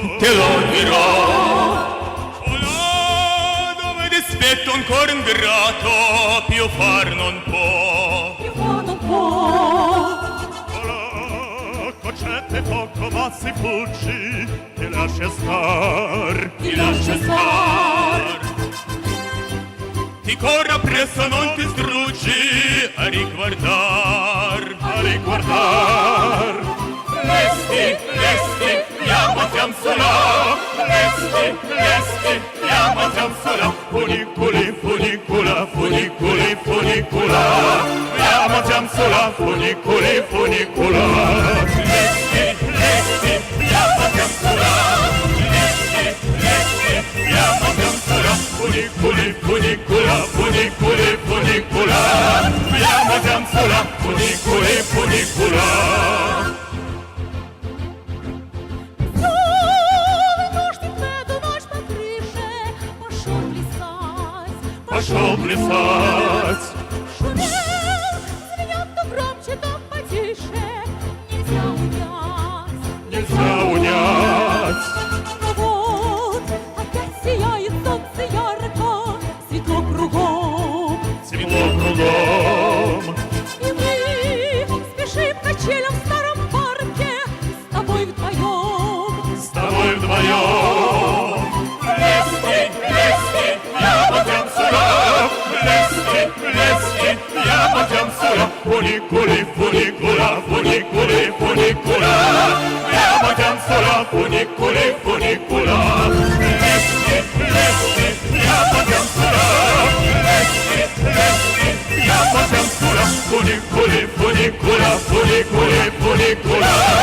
Te Telonirò Là dove ti aspetto ancora ingrato Più far non può Più far non può Là poco ma si Ti lascia star Ti lascia star Ti corra presso non ti struggi A riguardar A riguardar l'est, l'est, la madame Fola, fonicule, fonicula, fonicule, la mon пошел плясать. Шумел, звенел то громче, то потише, нельзя унять, нельзя унять. Alacağım sana Funikuli funikula funikuli funikula Ne yapacağım sana funikuli funikula Lep lep lep lep yapacağım sana Lep lep lep lep yapacağım